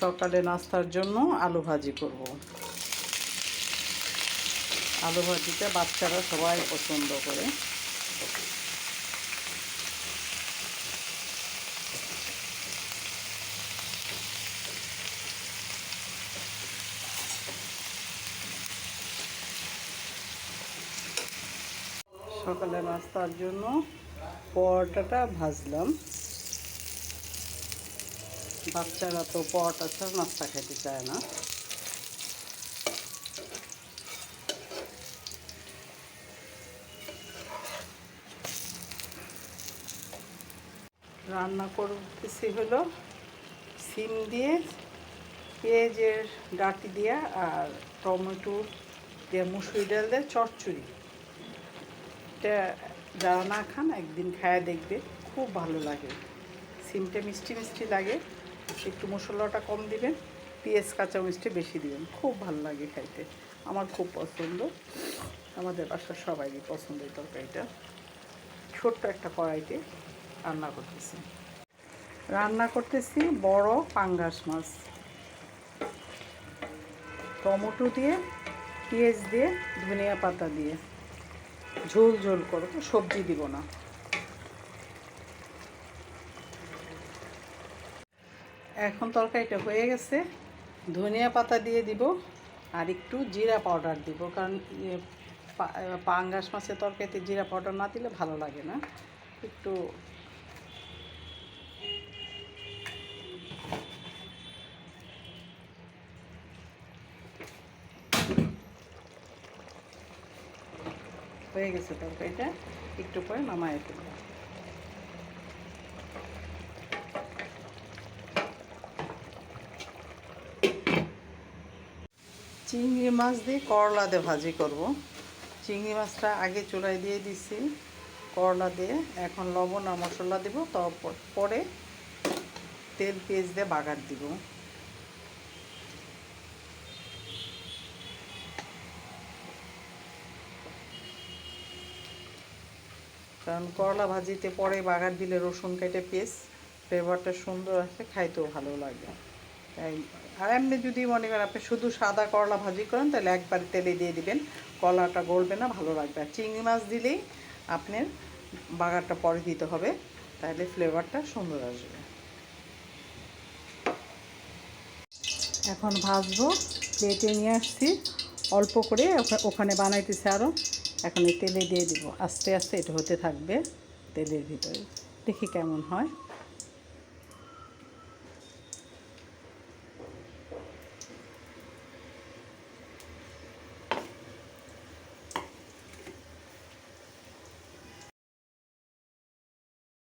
সকালে নাস্তার জন্য আলু ভাজি করব। আলু ভাজিটা বাচ্চারা সবাই পছন্দ করে। সকালে নাস্তার জন্য পরোটাটা ভাজলাম। বাচ্চারা তো পরোটা ছাড়া নাস্তা খেতে চায় না। রান্না করতেছি হলো সিম দিয়ে, পেঁয়াজের ডাটি দিয়ে আর টমেটো দিয়ে মুসুরি ডাল দিয়ে চচ্চড়ি। এটা যারা না খান একদিন খায়া দেখবে, খুব ভালো লাগে। সিমটা মিষ্টি মিষ্টি লাগে। একটু মশলাটা কম দিবেন, পেঁয়াজ কাঁচা মিষ্টি বেশি দিবেন। খুব ভালো লাগে খাইতে। আমার খুব পছন্দ। আমাদের বাসার সবাইরই পছন্দের তরকারিটা। ছোট্ট একটা কড়াইতে রান্না করতেছি। রান্না করতেছি বড় পাঙ্গাস মাছ। টমেটো দিয়ে, পেঁয়াজ দিয়ে, ধনিয়া পাতা দিয়ে। ঝোল ঝোল করব সবজি দিব না। এখন তরকারিটা হয়ে গেছে। ধনিয়া পাতা দিয়ে দিব আর একটু জিরা পাউডার দিব, কারণ ইয়ে পাঙ্গাস মাছের তরকারিতে জিরা পাউডার না দিলে ভালো লাগে না। একটু হয়ে গেছে তরকারিটা, একটু পরে নামায় ফেলব। চিংড়ি মাছ দিয়ে করলা দিয়ে ভাজি করব। চিংড়ি মাছটা আগে চুলায় দিয়ে দিছি, করলা দিয়ে। এখন লবণ আর মশলা দিব, তারপর পরে তেল, পেঁয়াজ দিয়ে বাগার দিব। কারণ করলা ভাজিতে পরে বাগার দিলে রসুন কেটে পেস্ট ফ্লেভারটা সুন্দর আছে খাইতেও ভালো লাগে। তাই, আর এমনি যদি মনে করেন আপনি শুধু সাদা করলা ভাজি করেন, তাহলে একবার তেলে দিয়ে দিবেন। কলাটা গলবে না, ভালো লাগবে। আর চিংড়ি মাছ দিলেই আপনার বাগারটা পরে দিতে হবে, তাহলে ফ্লেভারটা সুন্দর আসবে। এখন ভাজবো প্লেটে নিয়ে আসছি। অল্প করে ওখা- ওখানে বানাইতেছে আরও এখন এই তেলে দিয়ে দিব। আস্তে আস্তে এটা হতে থাকবে তেলের ভিতরে। দেখি কেমন হয়।